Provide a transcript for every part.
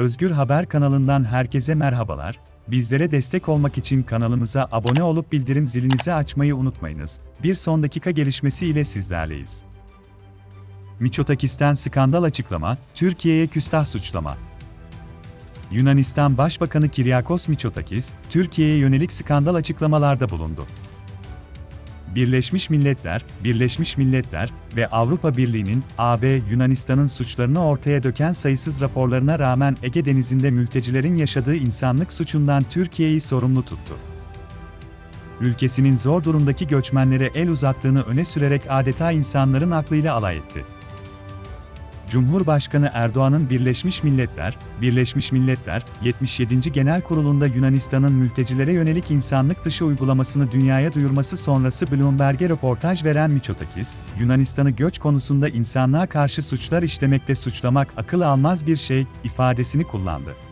Özgür Haber kanalından herkese merhabalar. Bizlere destek olmak için kanalımıza abone olup bildirim zilinizi açmayı unutmayınız. Bir son dakika gelişmesi ile sizlerleyiz. Miçotakis'ten skandal açıklama, Türkiye'ye küstah suçlama. Yunanistan Başbakanı Kiryakos Mitsotakis, Türkiye'ye yönelik skandal açıklamalarda bulundu. Birleşmiş Milletler, Birleşmiş Milletler ve Avrupa Birliği'nin AB Yunanistan'ın suçlarını ortaya döken sayısız raporlarına rağmen Ege Denizi'nde mültecilerin yaşadığı insanlık suçundan Türkiye'yi sorumlu tuttu. Ülkesinin zor durumdaki göçmenlere el uzattığını öne sürerek adeta insanların aklıyla alay etti. Cumhurbaşkanı Erdoğan'ın Birleşmiş Milletler, Birleşmiş Milletler 77. Genel Kurulu'nda Yunanistan'ın mültecilere yönelik insanlık dışı uygulamasını dünyaya duyurması sonrası Bloomberg'e röportaj veren Mitsotakis, Yunanistan'ı göç konusunda insanlığa karşı suçlar işlemekte suçlamak akıl almaz bir şey ifadesini kullandı.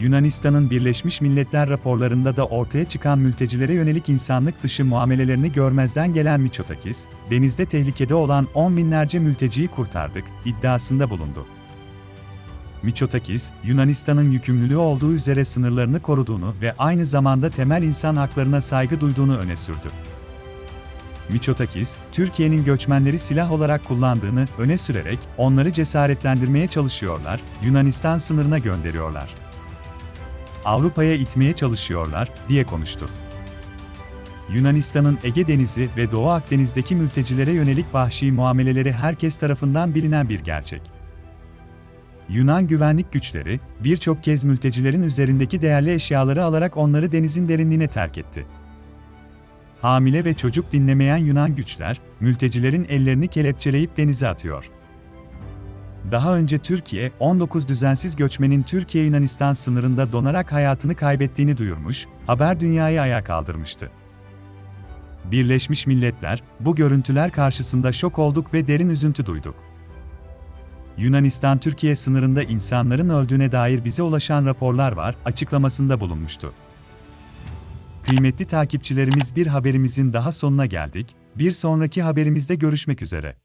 Yunanistan'ın Birleşmiş Milletler raporlarında da ortaya çıkan mültecilere yönelik insanlık dışı muamelelerini görmezden gelen Mitsotakis, denizde tehlikede olan on binlerce mülteciyi kurtardık iddiasında bulundu. Mitsotakis, Yunanistan'ın yükümlülüğü olduğu üzere sınırlarını koruduğunu ve aynı zamanda temel insan haklarına saygı duyduğunu öne sürdü. Mitsotakis, Türkiye'nin göçmenleri silah olarak kullandığını öne sürerek onları cesaretlendirmeye çalışıyorlar, Yunanistan sınırına gönderiyorlar. Avrupa'ya itmeye çalışıyorlar, diye konuştu. Yunanistan'ın Ege Denizi ve Doğu Akdeniz'deki mültecilere yönelik vahşi muameleleri herkes tarafından bilinen bir gerçek. Yunan güvenlik güçleri, birçok kez mültecilerin üzerindeki değerli eşyaları alarak onları denizin derinliğine terk etti. Hamile ve çocuk dinlemeyen Yunan güçler, mültecilerin ellerini kelepçeleyip denize atıyor. Daha önce Türkiye, 19 düzensiz göçmenin Türkiye-Yunanistan sınırında donarak hayatını kaybettiğini duyurmuş, haber dünyayı ayağa kaldırmıştı. Birleşmiş Milletler, bu görüntüler karşısında şok olduk ve derin üzüntü duyduk. Yunanistan-Türkiye sınırında insanların öldüğüne dair bize ulaşan raporlar var, açıklamasında bulunmuştu. Kıymetli takipçilerimiz bir haberimizin daha sonuna geldik, bir sonraki haberimizde görüşmek üzere.